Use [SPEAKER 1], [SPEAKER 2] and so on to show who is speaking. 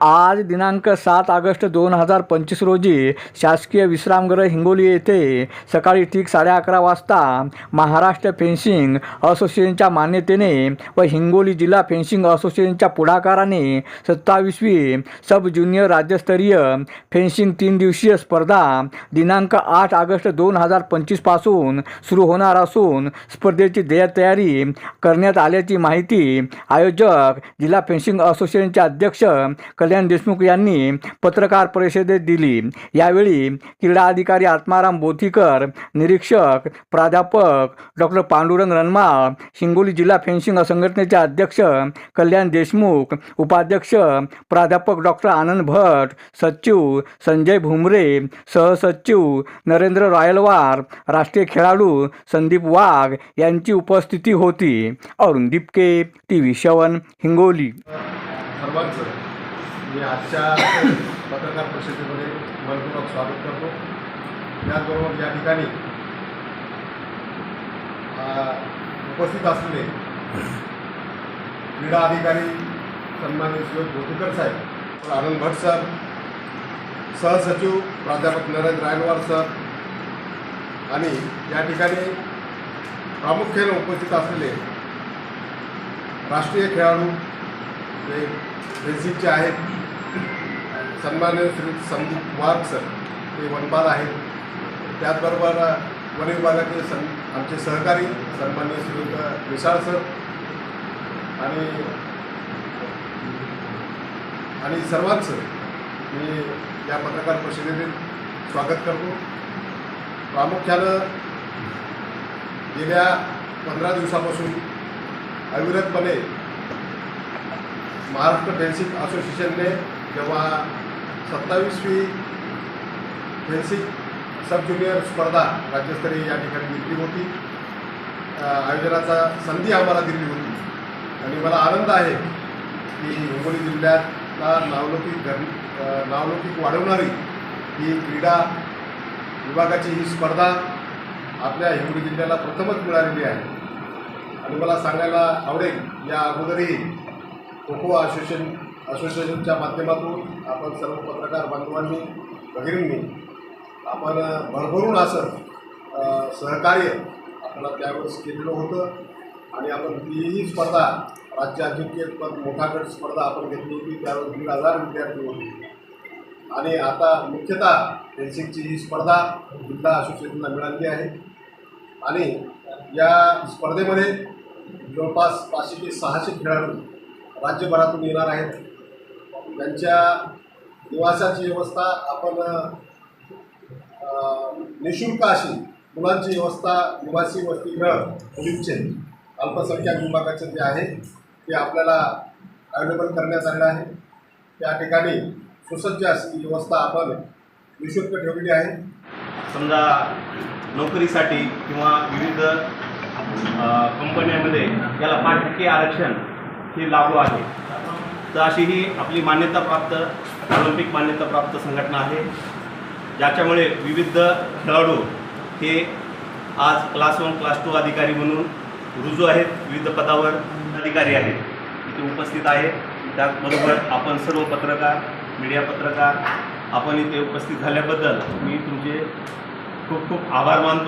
[SPEAKER 1] आज दिनांक सात ऑगस्ट दोन हजार पंचवीस रोजी शासकीय विश्रामगृह हिंगोली येथे सकाळी ठीक साडे अकरा वाजता महाराष्ट्र फेन्सिंग असोसिएशनच्या मान्यतेने व हिंगोली जिल्हा फेन्सिंग असोसिएशनच्या पुढाकाराने सत्तावीसवी सब ज्युनियर राज्यस्तरीय फेन्सिंग तीन दिवसीय स्पर्धा दिनांक आठ ऑगस्ट दोन हजार पंचवीसपासून सुरू होणार असून स्पर्धेची तयारी करण्यात आल्याची माहिती आयोजक जिल्हा फेन्सिंग असोसिएशनचे अध्यक्ष कल्याण देशमुख यांनी पत्रकार परिषदेत दिली. यावेळी क्रीडा अधिकारी आत्माराम बोथीकर निरीक्षक प्राध्यापक डॉक्टर पांडुरंग रनमाळ हिंगोली जिल्हा फेन्सिंग संघटनेचे अध्यक्ष कल्याण देशमुख उपाध्यक्ष प्राध्यापक डॉक्टर आनंद भट सचिव संजय भुमरे सहसचिव नरेंद्र रॉयलवार राष्ट्रीय खेळाडू संदीप वाघ यांची उपस्थिती होती. अरुण दिपके टी व्ही शवन हिंगोली
[SPEAKER 2] सर्वांचं मी आजच्या पत्रकार परिषदेमध्ये मनपूर्वक स्वागत करतो. त्याचबरोबर या ठिकाणी उपस्थित असलेले क्रीडा अधिकारी सन्माननीय सुयोग बोधेकर साहेब आनंद भट सर सहसचिव प्राध्यापक नरेंद्र रायनवार सर आणि या ठिकाणी प्रामुख्याने उपस्थित असलेले राष्ट्रीय खेळाडू ते फेन्सिंगचे आहेत. सन्मान्य श्री संदीप वाघ सर ते वनपाल आहेत. त्याचबरोबर वन विभागाचे सं आमचे सहकारी सन्मान्य श्री विशाळ सर आणि आणि सर्वांचं मी या पत्रकार परिषदेतील स्वागत करतो. प्रामुख्यानं गेल्या पंधरा दिवसापासून अविरतपणे महाराष्ट्र फेन्सिंग असोसिएशनने जेव्हा सत्तावीसवी फेन्सिंग सब ज्युनियर स्पर्धा राज्यस्तरीय या ठिकाणी घेतली होती. आयोजनाचा संधी आम्हाला दिली होती. आणि मला आनंद आहे की हिंगोली जिल्ह्यातला नावलौकिक घर नावलौकिक वाढवणारी ही क्रीडा विभागाची ही स्पर्धा आपल्या हिंगोली जिल्ह्याला प्रथमच मिळालेली आहे. आणि मला सांगायला आवडेल या अगोदरही खो खो असोसिएशन असोसिएशनच्या माध्यमातून आपण सर्व पत्रकार बांधवांनी भगिनींनी आपण भरभरून असं सहकार्य आपल्याला त्यावेळेस केलेलं होतं. आणि आपण तीही स्पर्धा राज्य अजिंक्यपद मोठा गट स्पर्धा आपण घेतली होती. त्यावेळेस दीड हजार विद्यार्थी होते. आणि आता मुख्यतः फेन्सिंगची ही स्पर्धा जिल्हा असोसिएशनला मिळाली आहे. आणि या स्पर्धेमध्ये जवळपास पाचशे ते सहाशे खेळाडू राज्यभरातून येणार आहेत. त्यांच्या निवासाची व्यवस्था आपण निशुल्क अशी मुलांची व्यवस्था निवासी वसतिगृह मुलींचे अल्पसंख्याक विभागाचे जे आहे ते आपल्याला अवेलेबल करण्यात आलेलं आहे. त्या ठिकाणी सुसज्ज अशी व्यवस्था आपण निशुल्क ठेवलेली आहे.
[SPEAKER 3] समजा नोकरीसाठी किंवा विविध कंपन्यांमध्ये याला पाच टक्के आरक्षण हे लागू आहे. तर अशी ही आपली मान्यताप्राप्त ऑलिम्पिक मान्यताप्राप्त संघटना आहे. ज्याच्यामुळे विविध खेळाडू हे आज क्लास वन क्लास टू अधिकारी म्हणून रुजू आहेत. विविध पदावर अधिकारी आहेत. इथे उपस्थित आहे. त्याचबरोबर आपण सर्व पत्रकार मीडिया पत्रकार आपण इथे उपस्थित झाल्याबद्दल मी तुमचे खूप खूप आभार मानतो.